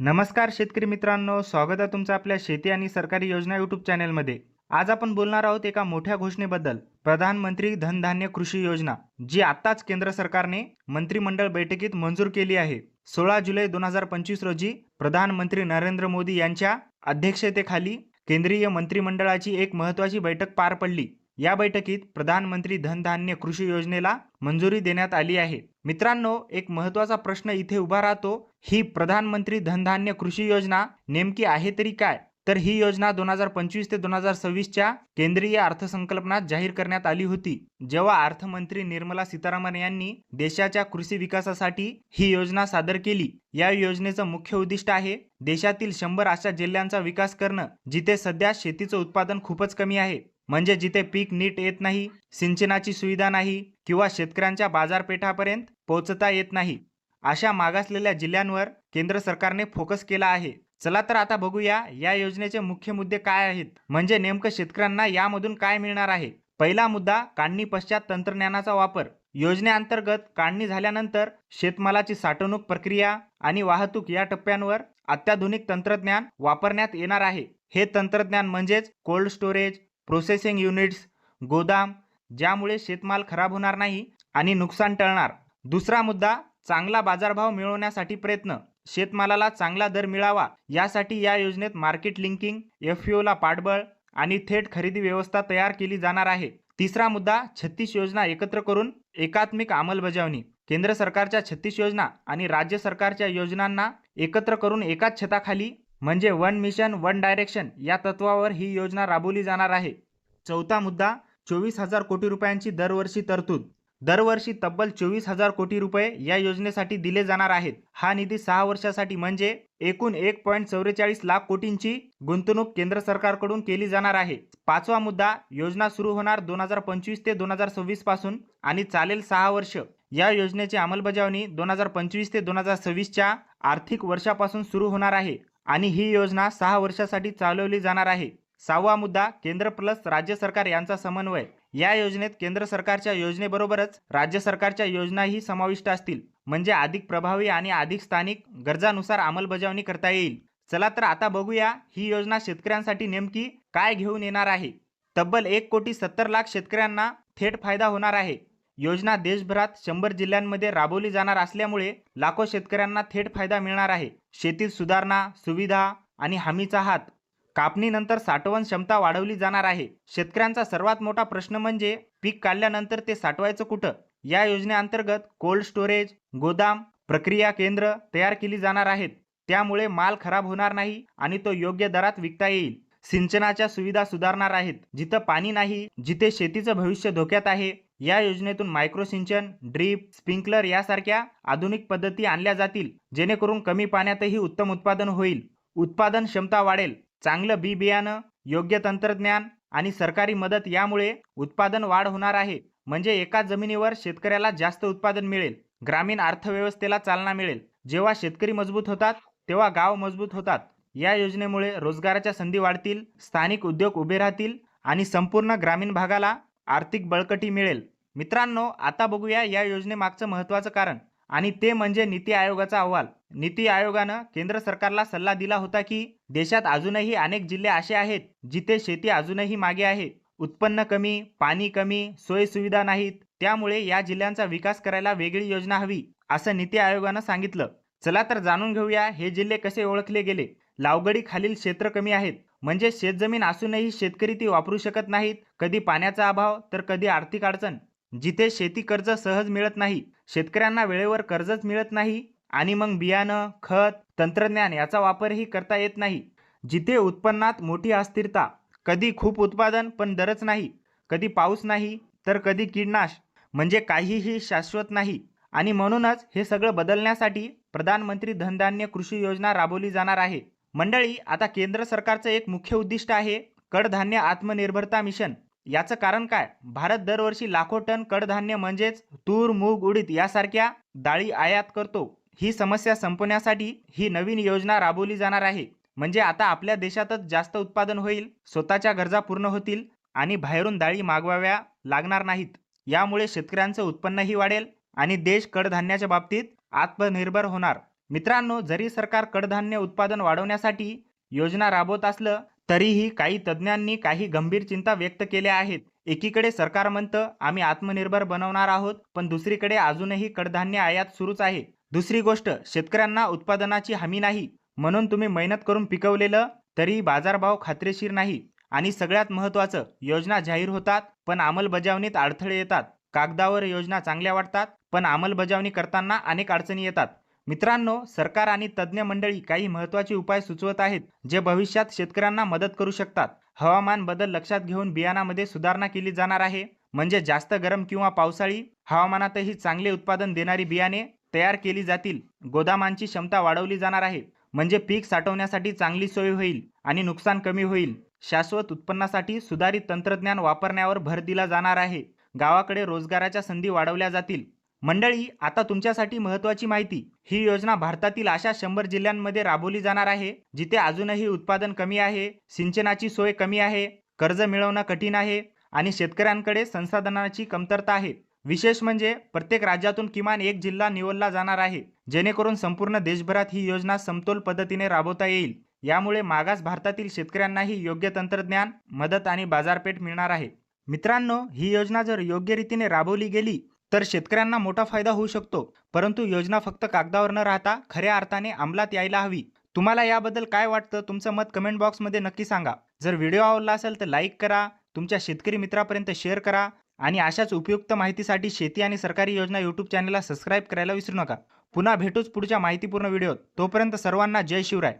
नमस्कार शेतकरी मित्रांनो स्वागत आहे तुमचं आपल्या शेती आणि सरकारी योजना यूट्यूब चॅनेलमध्ये. आज आपण बोलणार आहोत एका मोठ्या घोषणेबद्दल. प्रधानमंत्री धनधान्य कृषी योजना जी आत्ताच केंद्र सरकारने मंत्रिमंडळ बैठकीत मंजूर केली आहे. सोळा जुलै दोन हजार पंचवीस रोजी प्रधानमंत्री नरेंद्र मोदी यांच्या अध्यक्षतेखाली केंद्रीय मंत्रिमंडळाची एक महत्त्वाची बैठक पार पडली. या बैठकीत प्रधानमंत्री धनधान्य कृषी योजनेला मंजुरी देण्यात आली आहे. मित्रांनो एक महत्त्वाचा प्रश्न इथे उभा राहतो ही प्रधानमंत्री धनधान्य कृषी योजना नेमकी आहे तरी काय? तर ही योजना दोन हजार पंचवीस ते दोन हजार सव्वीसच्या केंद्रीय अर्थसंकल्पनात जाहीर करण्यात आली होती. जेव्हा अर्थमंत्री निर्मला सीतारामन यांनी देशाच्या कृषी विकासासाठी ही योजना सादर केली या योजनेचं मुख्य उद्दिष्ट आहे देशातील शंभर अशा जिल्ह्यांचा विकास करणं जिथे सध्या शेतीचं उत्पादन खूपच कमी आहे. म्हणजे जिथे पीक नीट येत नाही सिंचनाची सुविधा नाही किंवा शेतकऱ्यांच्या बाजारपेठापर्यंत पोहोचता येत नाही अशा मागासलेल्या जिल्ह्यांवर केंद्र सरकारने फोकस केला आहे. चला तर आता बघूया या योजनेचे मुख्य मुद्दे काय आहेत. म्हणजे नेमकं शेतकऱ्यांना यामधून काय मिळणार आहे? पहिला मुद्दा काढणी पश्चात तंत्रज्ञानाचा वापर. योजनेअंतर्गत काढणी झाल्यानंतर शेतमालाची साठवणूक प्रक्रिया आणि वाहतूक या टप्प्यांवर अत्याधुनिक तंत्रज्ञान वापरण्यात येणार आहे. हे तंत्रज्ञान म्हणजेच कोल्ड स्टोरेज प्रोसेसिंग युनिट्स गोदाम ज्यामुळे शेतमाल खराब होणार नाही आणि नुकसान टळणार. दुसरा मुद्दा चांगला बाजारभाव मिळवण्यासाठी प्रयत्न. शेतमालाला चांगला दर मिळावा यासाठी या योजनेत मार्केट लिंकिंग एफ ला पाठबळ आणि थेट खरेदी व्यवस्था तयार केली जाणार आहे. तिसरा मुद्दा छत्तीस योजना एकत्र करून एकात्मिक अंमलबजावणी. केंद्र सरकारच्या छत्तीस योजना आणि राज्य सरकारच्या योजनांना एकत्र करून एकाच छताखाली म्हणजे वन मिशन वन डायरेक्शन या तत्वावर ही योजना राबवली जाणार आहे. चौथा मुद्दा चोवीस हजार कोटी रुपयांची दरवर्षी तरतूद. दरवर्षी तब्बल चोवीस हजार कोटी रुपये या योजनेसाठी दिले जाणार आहेत. हा निधी सहा वर्षासाठी म्हणजे एकूण एक पॉईंट चौवेचाळीस लाख कोटींची गुंतवणूक केंद्र सरकारकडून केली जाणार आहे. पाचवा मुद्दा योजना सुरू होणार दोन हजार पंचवीस ते दोन हजार सव्वीसपासून आणि चालेल सहा वर्ष. या योजनेची अंमलबजावणी दोन हजार पंचवीस ते दोन हजार सव्वीसच्या आर्थिक वर्षापासून सुरू होणार आहे. आणि ही योजना सहा वर्षासाठी चालवली जाणार आहे. सहावा मुद्दा केंद्र प्लस राज्य सरकार यांचा समन्वय. या योजनेत केंद्र सरकारच्या योजनेबरोबरच राज्य सरकारच्या योजनाही समाविष्ट असतील. म्हणजे अधिक प्रभावी आणि अधिक स्थानिक गरजानुसार अंमलबजावणी करता येईल. चला तर आता बघूया ही योजना शेतकऱ्यांसाठी नेमकी काय घेऊन येणार आहे. तब्बल एक कोटी सत्तर लाख शेतकऱ्यांना थेट फायदा होणार आहे. योजना देशभरात शंभर जिल्ह्यांमध्ये राबवली जाणार असल्यामुळे लाखो शेतकऱ्यांना थेट फायदा मिळणार आहे. शेतीत सुधारणा सुविधा आणि हमीचा हात कापणीनंतर साठवण क्षमता वाढवली जाणार आहे. शेतकऱ्यांचा सर्वात मोठा प्रश्न म्हणजे पीक काढल्यानंतर ते साठवायचं कुठं? या योजनेअंतर्गत कोल्ड स्टोरेज गोदाम प्रक्रिया केंद्र तयार केली जाणार आहेत. त्यामुळे माल खराब होणार नाही आणि तो योग्य दरात विकता येईल. सिंचनाच्या सुविधा सुधारणार आहेत. जिथं पाणी नाही जिथे शेतीचं भविष्य धोक्यात आहे या योजनेतून मायक्रोसिंचन ड्रीप स्प्रिंकलर यासारख्या आधुनिक पद्धती आणल्या जातील जेणेकरून कमी पाण्यातही उत्तम उत्पादन होईल. उत्पादन क्षमता वाढेल चांगलं बी बियाणं योग्य तंत्रज्ञान आणि सरकारी मदत यामुळे उत्पादन वाढ होणार आहे. म्हणजे एका जमिनीवर शेतकऱ्याला जास्त उत्पादन मिळेल ग्रामीण अर्थव्यवस्थेला चालना मिळेल. जेव्हा शेतकरी मजबूत होतात तेव्हा गाव मजबूत होतात. या योजनेमुळे रोजगाराच्या संधी वाढतील स्थानिक उद्योग उभे राहतील आणि संपूर्ण ग्रामीण भागाला आर्थिक बळकटी मिळेल. मित्रांनो आता बघूया या योजनेमागचं महत्त्वाचं कारण आणि ते म्हणजे नीती आयोगाचा अहवाल. नीती आयोगानं केंद्र सरकारला सल्ला दिला होता की देशात अजूनही अनेक जिल्हे असे आहेत जिथे शेती अजूनही मागे आहे. उत्पन्न कमी पाणी कमी सोयीसुविधा नाहीत. त्यामुळे या जिल्ह्यांचा विकास करायला वेगळी योजना हवी असं नीती आयोगानं सांगितलं. चला तर जाणून घेऊया हे जिल्हे कसे ओळखले गेले. लावगडी खालील क्षेत्र कमी आहेत. म्हणजे शेतजमीन असूनही शेतकरी ती वापरू शकत नाहीत. कधी पाण्याचा अभाव तर कधी आर्थिक अडचण. जिथे शेती कर्ज सहज मिळत नाही शेतकऱ्यांना वेळेवर कर्जच मिळत नाही आणि मग बियाणं खत तंत्रज्ञान याचा वापरही करता येत नाही. जिथे उत्पन्नात मोठी अस्थिरता कधी खूप उत्पादन पण दरच नाही कधी पाऊस नाही तर कधी कीडनाश. म्हणजे काहीही शाश्वत नाही. आणि म्हणूनच हे सगळं बदलण्यासाठी प्रधानमंत्री धनधान्य कृषी योजना राबवली जाणार आहे. मंडळी आता केंद्र सरकारचं एक मुख्य उद्दिष्ट आहे कडधान्य आत्मनिर्भरता मिशन. याचं कारण काय? भारत दरवर्षी लाखो टन कडधान्य म्हणजेच तूर मूग उडीद यासारख्या डाळी आयात करतो. ही समस्या संपवण्यासाठी ही नवीन योजना राबवली जाणार आहे. म्हणजे आता आपल्या देशातच जास्त उत्पादन होईल स्वतःच्या गरजा पूर्ण होतील आणि बाहेरून डाळी मागवाव्या लागणार नाहीत. यामुळे शेतकऱ्यांचं उत्पन्नही वाढेल आणि देश कडधान्याच्या बाबतीत आत्मनिर्भर होणार. मित्रांनो जरी सरकार कडधान्य उत्पादन वाढवण्यासाठी योजना राबवत असलं तरीही काही तज्ज्ञांनी काही गंभीर चिंता व्यक्त केल्या आहेत. एकीकडे सरकार म्हणतं आम्ही आत्मनिर्भर बनवणार आहोत पण दुसरीकडे अजूनही कडधान्य आयात सुरूच आहे. दुसरी गोष्ट शेतकऱ्यांना उत्पादनाची हमी नाही. म्हणून तुम्ही मेहनत करून पिकवलेलं तरी बाजारभाव खात्रीशीर नाही. आणि सगळ्यात महत्त्वाचं योजना जाहीर होतात पण अंमलबजावणीत अडथळे येतात. कागदावर योजना चांगल्या वाटतात पण अंमलबजावणी करताना अनेक अडचणी येतात. मित्रांनो सरकार आणि तज्ज्ञ मंडळी काही महत्त्वाचे उपाय सुचवत आहेत जे भविष्यात शेतकऱ्यांना मदत करू शकतात. हवामान बदल लक्षात घेऊन बियाणामध्ये सुधारणा केली जाणार आहे. म्हणजे जास्त गरम किंवा पावसाळी हवामानातही चांगले उत्पादन देणारी बियाणे तयार केली जातील. गोदामांची क्षमता वाढवली जाणार आहे. म्हणजे पीक साठवण्यासाठी चांगली सोय होईल आणि नुकसान कमी होईल. शाश्वत उत्पन्नासाठी सुधारित तंत्रज्ञान वापरण्यावर भर दिला जाणार आहे. गावाकडे रोजगाराच्या संधी वाढवल्या जातील. मंडळी आता तुमच्यासाठी महत्त्वाची माहिती. ही योजना भारतातील अशा शंभर जिल्ह्यांमध्ये राबवली जाणार आहे जिथे अजूनही उत्पादन कमी आहे सिंचनाची सोय कमी आहे कर्ज मिळवणं कठीण आहे आणि शेतकऱ्यांकडे संसाधनाची कमतरता आहे. विशेष म्हणजे प्रत्येक राज्यातून किमान एक जिल्हा निवडला जाणार आहे जेणेकरून संपूर्ण देशभरात ही योजना समतोल पद्धतीने राबवता येईल. यामुळे मागास भारतातील शेतकऱ्यांनाही योग्य तंत्रज्ञान मदत आणि बाजारपेठ मिळणार आहे. मित्रांनो ही योजना जर योग्य रीतीने राबवली गेली तर शेतकऱ्यांना मोठा फायदा होऊ शकतो. परंतु योजना फक्त कागदावर न राहता खऱ्या अर्थाने अंमलात यायला हवी. तुम्हाला याबद्दल काय वाटतं? तुमचं मत कमेंट बॉक्समध्ये नक्की सांगा. जर व्हिडिओ आवडला असेल तर लाईक करा तुमच्या शेतकरी मित्रापर्यंत शेअर करा आणि अशाच उपयुक्त माहितीसाठी शेती आणि सरकारी योजना यूट्यूब चॅनलला सबस्क्राईब करायला विसरू नका. पुन्हा भेटूच पुढच्या माहितीपूर्ण व्हिडिओत. तोपर्यंत सर्वांना जय शिवराय.